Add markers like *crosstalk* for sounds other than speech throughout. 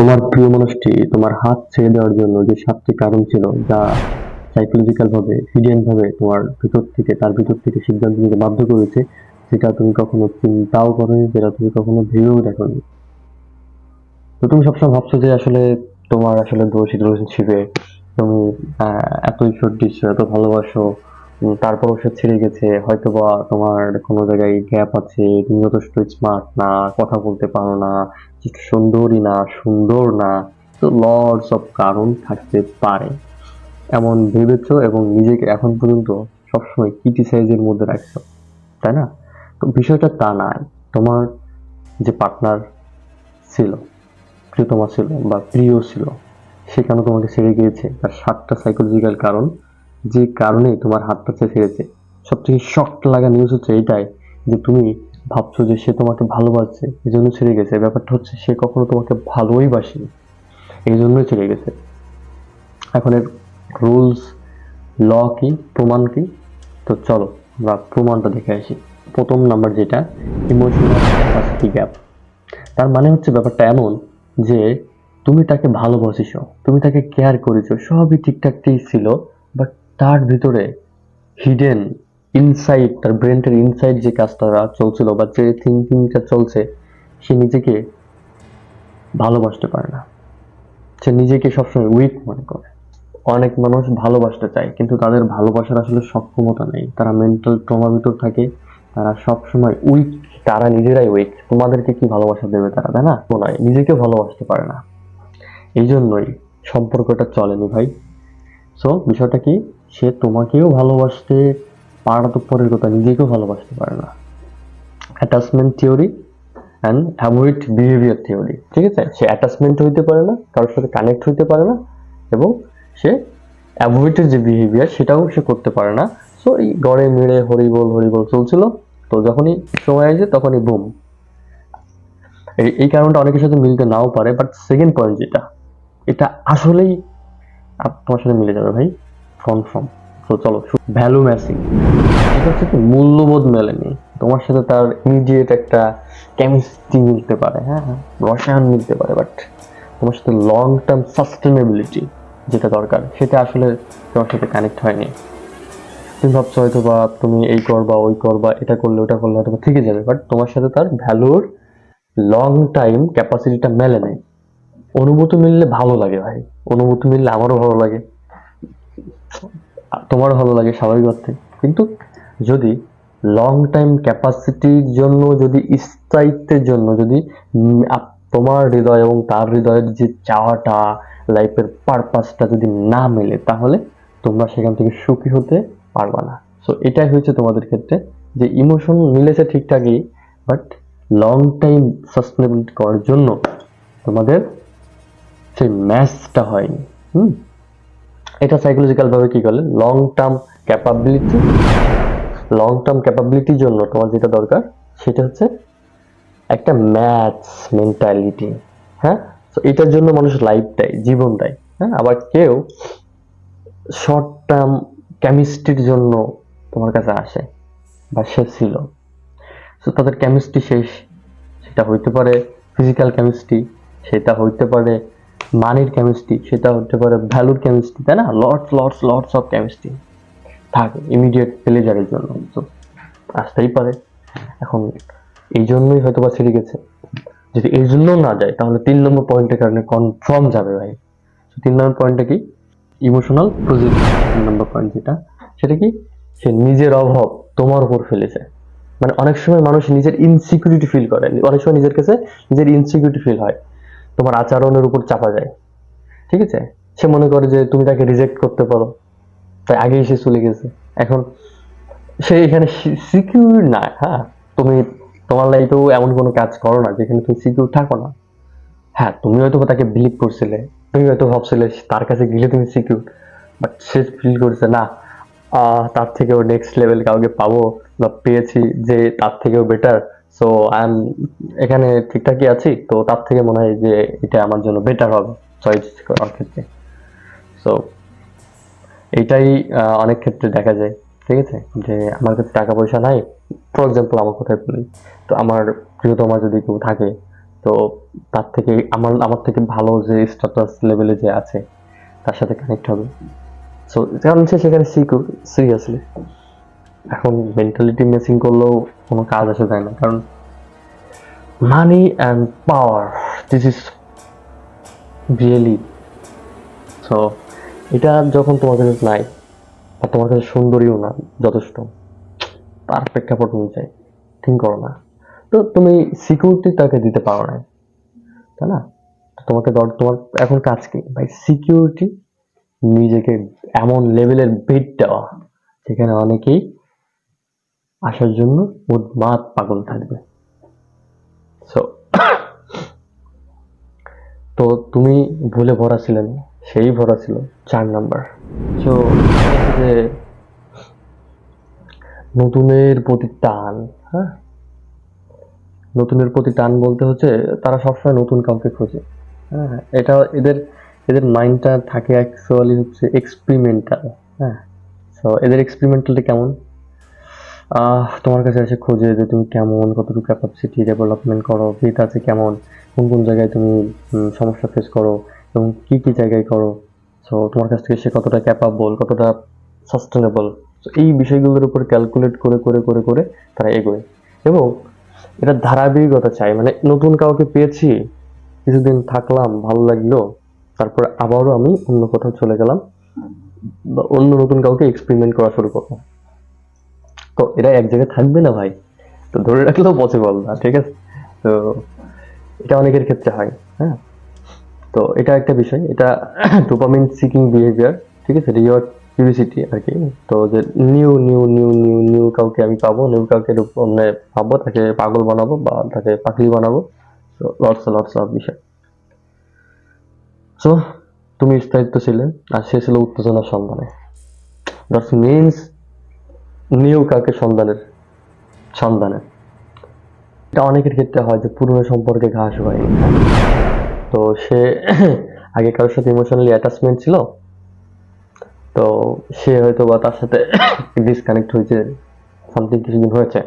তোমার প্রিয় মানুষটি তোমার হাত ছেড়ে দেওয়ার জন্য যে সাতটি কারণ ছিল যা সাইকোলজিক্যাল ভাবে হিডেন ভাবে তোমার ভিতর থেকে, তার ভিতর থেকে সিদ্ধান্ত নিতে বাধ্য করেছে সেটা তুমি কখনো চিন্তাও করোনি, যেটা তুমি কখনো ভেবেও দেখোনি। তো তুমি সবসময় ভাবছ যে আসলে তোমার আসলে দোষী রিলেশনশিপে তুমি এত ইফোর্ট দিচ্ছ এত ভালোবাসো তারপরও সে ছেড়ে গেছে। হয়তো বা তোমার কোনো জায়গায় গ্যাপ আছে, তুমি যথেষ্ট স্মার্ট না, কথা বলতে পারো না একটু সুন্দরী না, সুন্দর না, তো লর্ডস অফ কারণ থাকতে পারে। এমন ভেবেছো এবং নিজেকে এখন পর্যন্ত সবসময় ক্রিটিসাইজের মধ্যে রাখছো, তাই না? তো বিষয়টা তা না তোমার যে পার্টনার ছিল, প্রিয়তমা ছিল বা প্রিয় ছিল, সে কেন তোমাকে ছেড়ে গিয়েছে? তার সাতটা সাইকোলজিক্যাল কারণ যে কারণে তোমার হাতটা সে ছেড়েছে সব থেকে শক্ট লাগা নিউজ হচ্ছে এইটাই যে তুমি ভাবছ যে সে তোমাকে ভালোবাসছে এই জন্য ছেড়ে গেছে। ব্যাপারটা হচ্ছে সে কখনো তোমাকে ভালোই বাসেনি এই জন্যই ছেড়ে গেছে। এখন এর রুলস ল কি, প্রমাণ কি? তো চলো, আমরা প্রমাণটা দেখে আসি। প্রথম নাম্বার যেটা ইমোশনাল ক্যাপাসিটি গ্যাপ তার মানে হচ্ছে ব্যাপারটা এমন যে তুমি তাকে ভালোবাসিস তুমি তাকে কেয়ার করেছ, সবই ঠিকঠাকই ছিল। তার ভিতরে হিডেন ইনসাইড তার ব্রেনটার ইনসাইড যে কাজটা চলছিল বা যে থিঙ্কিংটা চলছে, সে নিজেকে ভালোবাসতে পারে না। সে নিজেকে সবসময় উইক মনে করে। অনেক মানুষ ভালোবাসতে চায়, কিন্তু তাদের ভালোবাসার আসলে সক্ষমতা নেই। তারা মেন্টাল ট্রমার ভিতর থাকে, তারা সবসময় উইক তারা নিজেরাই উইক তোমাদেরকে কি ভালোবাসা দেবে তারা, তাই না? নয় নিজেকে ভালোবাসতে পারে না। এই জন্যই সম্পর্কটা চলেনি ভাই। সো বিষয়টা কি? সে তোমাকেও ভালোবাসতে পারা তো পরের কথা, নিজেকেও ভালোবাসতে পারে না। Attachment theory and avoid behaviour theory ঠিক আছে? সে অ্যাটাচমেন্ট হইতে পারে না, কারোর সাথে কানেক্ট হইতে পারে না এবং সে অ্যাভয়েডের যে বিহেভিয়ার সেটাও সে করতে পারে না। সো এই গড়ে মেড়ে হরিবল হরিবল চলছিল, তো যখনই সময় আসে তখনই বুম এই এই কারণটা অনেকের সাথে মিলতে নাও পারে বাট সেকেন্ড পয়েন্ট যেটা, এটা আসলেই তোমার সাথে মিলে যাবে ভাই। কনফার্ম তো চলো ভ্যালু ম্যাচিং এটা হচ্ছে মূল্যবোধ মেলেনি। তোমার সাথে তার ইমিডিয়েট একটা কেমিস্ট্রি মিলতে পারে হ্যাঁ হ্যাঁ, রসায়ন মিলতে পারে বাট তোমার সাথে লং টার্ম সাস্টেনেবিলিটি যেটা দরকার সেটা আসলে তোমার সাথে কানেক্ট হয়নি। তুমি ভাবছ হয়তো বা তুমি এই করবা ওই করবা এটা করলে ওটা করলে হয়তো থেকে যাবে বাট তোমার সাথে তার ভ্যালুর লং টাইম ক্যাপাসিটিটা মেলে নেই অনুভূতি মিললে ভালো লাগে ভাই। অনুভূতি মিললে আমারও ভালো লাগে। তোমারও ভালো লাগে স্বাভাবিক অর্থে। কিন্তু যদি লং টাইম ক্যাপাসিটির জন্য, যদি স্থায়িত্বের জন্য, যদি তোমার হৃদয় এবং তার হৃদয়ের যে চাওয়াটা লাইফের পারপাসটা যদি না মেলে, তাহলে তোমরা সেখান থেকে সুখী হতে পারবা না। সো এটাই হয়েছে তোমাদের ক্ষেত্রে যে ইমোশন মিলেছে ঠিকঠাকই বাট লং টাইম সাস্টেনেবল করার জন্য তোমাদের সেই ম্যাচটা হয়নি। হুম? এটা সাইকোলজিক্যাল ভাবে কি করলে? Long term capability long term ক্যাপাবিলিটির জন্য তোমার যেটা দরকার, সেটা হচ্ছে একটা ম্যাচ মেন্টালিটি হ্যাঁ? তো এটার জন্য মানুষ লাইফ দেয় হ্যাঁ? আবার কেউ শর্ট টার্ম কেমিস্ট্রির জন্য তোমার কাছে আসে বা সে ছিল। তো তাদের কেমিস্ট্রি শেষ, সেটা হইতে পারে ফিজিক্যাল কেমিস্ট্রি সেটা হইতে পারে মানির কেমিস্ট্রি সেটা হতে পারে ভ্যালুর কেমিস্ট্রি তাই না? Lots lots lots of chemistry থাকে ইমিডিয়েট প্লেজারের জন্য। তো আসতেই পারে। এখন এই জন্যই হয়তো বা ছেড়ে গেছে। যদি এই জন্য না যায়, তাহলে তিন নম্বর পয়েন্টের কারণে কনফার্ম যাবে ভাই। তিন নম্বর পয়েন্টটা কি? ইমোশনাল প্রজেক্ট তিন নম্বর পয়েন্ট যেটা, সেটা কি? সে নিজের অভাব তোমার উপর ফেলেছে। মানে অনেক সময় মানুষ নিজের ইনসিকিউরিটি ফিল করে। অনেক সময় নিজের কাছে নিজের ইনসিকিউরিটি ফিল হয়। তোমার আচরণের উপর চাপা যায়। ঠিক আছে? সে মনে করে যে তুমি তাকে রিজেক্ট করতে পারো। তাই আগেই সে চলে গেছে। এখন সে এখানে সিকিউর না হ্যাঁ? তুমি তোমার লাইফেও এমন কোনো কাজ করো না যেখানে তুমি সিকিউর থাকো না। হ্যাঁ তুমি হয়তো তাকে বিলিভ করছিলে, তুমি হয়তো ভাবছিলে তার কাছে গেলে তুমি সিকিউর বাট সে ফিল করছে, না তার থেকেও নেক্সট লেভেল কাউকে পাবো বা পেয়েছি যে তার থেকেও বেটার সো আই এম এখানে ঠিকঠাকই আছি, তো তার থেকে মনে হয় যে এটা আমার জন্য বেটার হবে চয়েস করার ক্ষেত্রে। সো এইটাই অনেক ক্ষেত্রে দেখা যায়, ঠিক আছে? যে আমার কাছে টাকা পয়সা নাই ফর এক্সাম্পল আমার কথাই বলি, তো আমার প্রিয়তমা যদি কেউ থাকে, তো তার থেকে আমার আমার থেকে ভালো যে স্ট্যাটাস লেভেলে যে আছে, তার সাথে কানেক্ট হবে। সো কারণ সে সেখানে সিকিউর সিরিয়াসলি এখন মেন্টালিটি মেসিং করলেও কোনো কাজ আসে যায় না। কারণ money and power this is really so এটা যখন তোমার কাছে নাই বা তোমার কাছে সুন্দরীও না, যথেষ্ট তার প্রেক্ষাপট অনুযায়ী থিঙ্ক করো না। তো তুমি সিকিউরিটি তাকে দিতে পারো না, তাই না? তোমাকে দর তোমার এখন কাজ কি? ভাই সিকিউরিটি নিজেকে এমন লেভেলের বেড দেওয়া, যেখানে অনেকেই আসার জন্য উন্মাদ পাগল থাকবে। সো তো তুমি ভুলে ভরা ছিলেন, সেই ভরা ছিল চার নাম্বার। তো যে নতুনের প্রতি টান হ্যাঁ? নতুনের প্রতি টান বলতে হচ্ছে তারা সবসময় নতুন কাউকে খোঁজে হ্যাঁ? এটা এদের এদের মাইন্ডটা থাকে অ্যাকচুয়ালি হচ্ছে এক্সপেরিমেন্টাল হ্যাঁ? সো এদের এক্সপেরিমেন্টালটা কেমন? তোমার কাছে এসে খোঁজে যে তুমি কেমন, কতটুকু ক্যাপাসিটি ডেভেলপমেন্ট করো ফিট আছে কেমন, কোন কোন জায়গায় তুমি সমস্যা ফেস করো এবং কি কি জায়গায় করো। সো তোমার কাছ থেকে সে কতটা ক্যাপাবল কতটা সাস্টেনেবল এই বিষয়গুলোর উপর ক্যালকুলেট করে করে করে করে তারা এগোয়। এবং এটা ধারাবাহিকতা চাই মানে নতুন কাউকে পেয়েছি, কিছুদিন থাকলাম, ভালো লাগল, তারপর আবারও আমি অন্য কোথাও চলে গেলাম, বা অন্য নতুন কাউকে এক্সপেরিমেন্ট করা শুরু করব তো এরা এক জায়গায় থাকবে না ভাই? তো ধরে রাখলেও পসিবল না, ঠিক আছে? তো এটা অনেকের ক্ষেত্রে হয় হ্যাঁ? তো এটা একটা বিষয়, এটা ডোপামিন সিকিং বিহেভিয়ার ঠিক আছে? রিওয়ার্ড কিউরিসিটি আর কি। তো যে new new new new new কাউকে আমি পাবো নিউ কাউকে মানে পাবো, তাকে পাগল বানাবো বা তাকে পাগলি বানাবো। তো লটস লটস অফ বিষয়। সো তুমি স্থায়িত্ব ছিলে আর সে ছিল উত্তেজনার সন্ধানে। দ্যাটস মিনস নিউ কাউকে সন্ধানের সন্ধানে এটা অনেকের ক্ষেত্রে হয় যে পুরনো সম্পর্কে ঘাস হয়নি তো সে *clears throat* আগে কারোর সাথে ইমোশনালি অ্যাটাচমেন্ট ছিল। তো সে হয়তো বা তার সাথে *clears throat* ডিসকানেক্ট হয়েছে সামথিং কিছুদিন হয়েছে।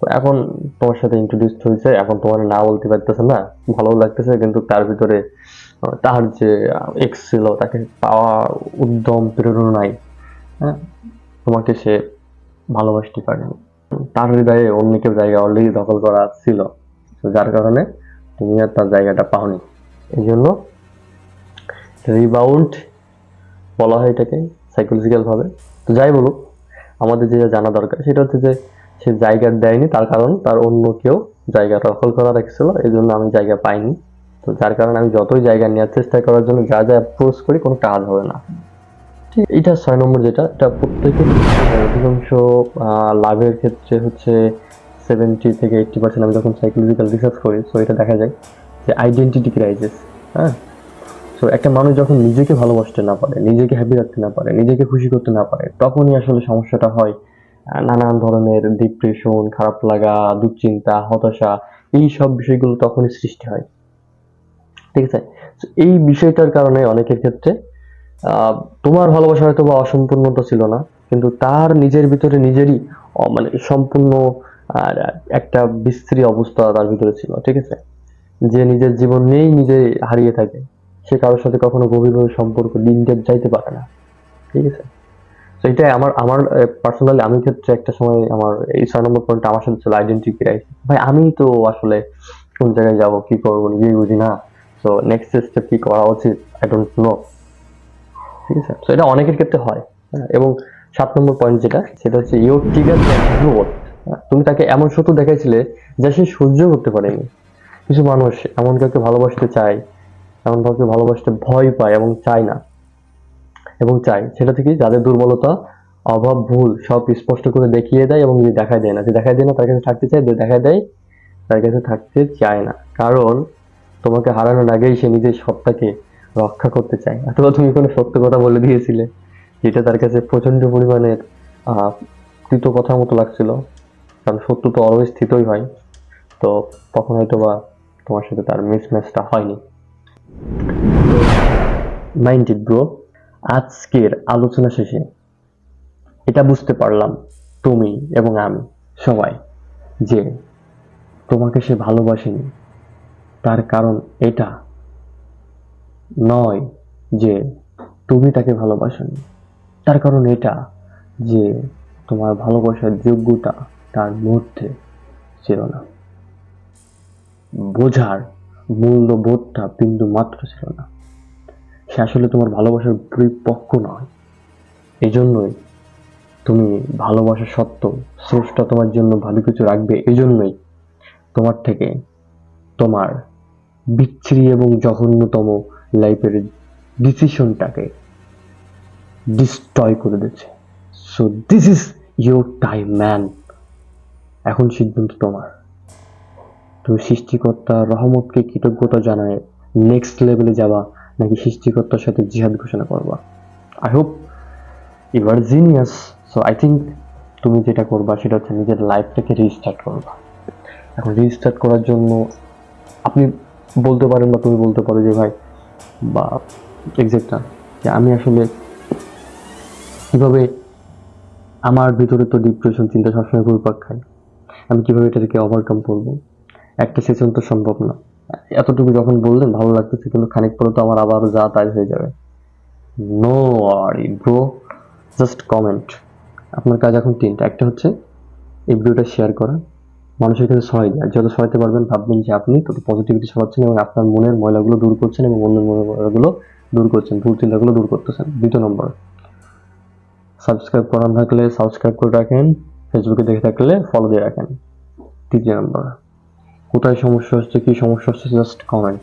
তো এখন তোমার সাথে ইন্ট্রোডিউস হয়েছে, এখন তোমার না বলতে পারতেছে না ভালো লাগতেছে, কিন্তু তার ভিতরে তার যে এক্স ছিল, তাকে পাওয়ার উদ্যম, প্রেরণা নাই। হ্যাঁ? তোমাকে সে ভালোবাসতে পারেনি। তার হৃদয়ে অন্য কেউ জায়গা অলরেডি দখল করা ছিল। যার কারণে তুমি আর তার জায়গাটা পাওনি। এই জন্য রিবাউন্ড বলা হয় এটাকে সাইকোলজিক্যাল ভাবে। তো যাই বলুক, আমাদের যেটা জানা দরকার সেটা হচ্ছে যে সে জায়গা দেয়নি, তার কারণ তার অন্য কেউ জায়গা দখল করা রাখছিল এই জন্য আমি জায়গা পাইনি। তো যার কারণে আমি যতই জায়গা নেওয়ার চেষ্টা করার জন্য যা যা অ্যাপ্রোচ করি কোনো কাজ হবে না। এইটা ছয় নম্বর যেটা, এটা প্রত্যেকের অধিকাংশ লাভের ক্ষেত্রে হচ্ছে সেভেন্টি থেকে এইটটি পার্সেন্ট আমি যখন সাইকোলজিক্যাল রিসার্চ করি সো এটা দেখা যায় যে আইডেন্টিটি ক্রাইসিস হ্যাঁ? সো একটা মানুষ যখন নিজেকে ভালোবাসতে না পারে, নিজেকে হ্যাপি রাখতে না পারে, নিজেকে খুশি করতে না পারে, তখনই আসলে সমস্যাটা হয় নানান ধরনের ডিপ্রেশন খারাপ লাগা, দুশ্চিন্তা, হতাশা, এই সব বিষয়গুলো তখনই সৃষ্টি হয়। ঠিক আছে? এই বিষয়টার কারণে অনেকের ক্ষেত্রে তোমার ভালোবাসা হয়তো বা অসম্পূর্ণতা ছিল না, কিন্তু তার নিজের ভিতরে নিজেরই মানে সম্পূর্ণ একটা বিশ্রী অবস্থা তার ভিতরে ছিল, ঠিক আছে? যে নিজের জীবন নিয়েই নিজে হারিয়ে থাকে, সে কারোর সাথে কখনো গভীরভাবে সম্পর্ক, দিন ডেট যাইতে পারে না, ঠিক আছে? তো এটাই আমার আমার পার্সোনালি আমি ক্ষেত্রে একটা সময় আমার এই ছয় নম্বর পয়েন্ট আমার সাথে ছিল আইডেন্টি ক্রাইসিস ভাই, আমি তো আসলে কোন জায়গায় যাব, কি করব, নিজেই বুঝি না। তো নেক্সট স্টেপ কি করা উচিত? আই ডোন্ট নো ঠিক আছে? তো এটা অনেকের ক্ষেত্রে হয় হ্যাঁ, এবং সাত নম্বর পয়েন্ট যেটা সেটা হচ্ছে ইউর টিগার গ্রোথ তুমি তাকে এমন শত্রু দেখাইছিলে যা সে সহ্য করতে পারেনি। কিছু মানুষ এমন কাউকে ভালোবাসতে চায় এমন কাউকে ভালোবাসতে ভয় পায় এবং চায় না। এবং চায়। সেটা থেকে যাদের দুর্বলতা অভাব ভুল সব স্পষ্ট করে দেখিয়ে দেয় এবং দেখায় দেয় না। যে দেখায় দেয় না তার কাছে থাকতে চায় যে দেখায় দেয় তার কাছে থাকতে চায় না। কারণ তোমাকে হারানোর আগেই সে নিজের সত্তাকে রক্ষা করতে চায় অথবা তুমি কোনো সত্য কথা বলে দিয়েছিলে, যেটা তার কাছে প্রচণ্ড পরিমাণের কৃত কথার মতো লাগছিল। কারণ সত্য তো অলওয়েজ স্থিতই হয়। তো তখন হয়তো বা তোমার সাথে তার মিসম্যাচটা হয়নি। মাইন্ডেড ব্রো আজকের আলোচনা শেষে এটা বুঝতে পারলাম তুমি এবং আমি সবাই যে তোমাকে সে ভালোবাসেনি। তার কারণ এটা। নয় যে তুমি তাকে ভালোবাসনি। তার কারণ এটা যে তোমার ভালোবাসার যোগ্যতা তার মধ্যে ছিল না। বোঝার মূল্যবোধটা বিন্দু মাত্র ছিল না। সে আসলে তোমার ভালোবাসার পরিপক্ক নয়। এই জন্যই তুমি ভালোবাসা সত্ত্বেও স্রষ্টা তোমার জন্য ভালো কিছু রাখবে। এই জন্যই তোমার থেকে তোমার বিচ্ছিরি এবং জঘন্যতম লাইফের ডিসিশনটাকে ডিস্ট্রয় করে দিচ্ছে। So this is your time man এখন সিদ্ধান্ত তোমার। তুমি সৃষ্টিকর্তা রহমতকে কৃতজ্ঞতা জানায় নেক্সট লেভেলে যাবা, নাকি সৃষ্টিকর্তার সাথে জিহাদ ঘোষণা করবা? I hope you are genius so I think তুমি যেটা করবা, সেটা হচ্ছে নিজের লাইফটাকে রিস্টার্ট করবা। এখন রিস্টার্ট করার জন্য আপনি বলতে পারেন বা তুমি বলতে পারো যে, ভাই বা এক্সাক্ট যে আমি আসলে কীভাবে আমার ভিতরে তো ডিপ্রেশন চিন্তা সবসময় ঘুরপাক খায়, আমি কীভাবে এটাকে ওভারকাম করব? একটা সেশন তো সম্ভব না। এতটুকু যখন বললেন, ভালো লাগতেছে, কিন্তু খানিক পরে তো আমার আবার যা তাই হয়ে যাবে। No worry bro just comment আপনার কাজ এখন তিনটা। একটা হচ্ছে এই ভিডিওটা শেয়ার করা মানুষের কাছে সহায় দেওয়া যত সহায়তে পারবেন, ভাববেন যে আপনি তত পজিটিভিটি ছড়াচ্ছেন এবং আপনার মনের ময়লাগুলো দূর করছেন এবং অন্যের মনের ময়লাগুলো দূর করছেন, ভুল চিন্তাগুলো দূর করতেছেন। দ্বিতীয় নম্বর সাবস্ক্রাইব করা থাকলে সাবস্ক্রাইব করে রাখেন ফেসবুকে দেখে থাকলে ফলো দিয়ে রাখেন। তৃতীয় নম্বর, কোথায় সমস্যা হচ্ছে, কি সমস্যা হচ্ছে জাস্ট কমেন্ট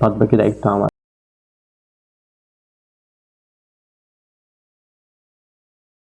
বাদ বাকি দায়িত্ব আমার।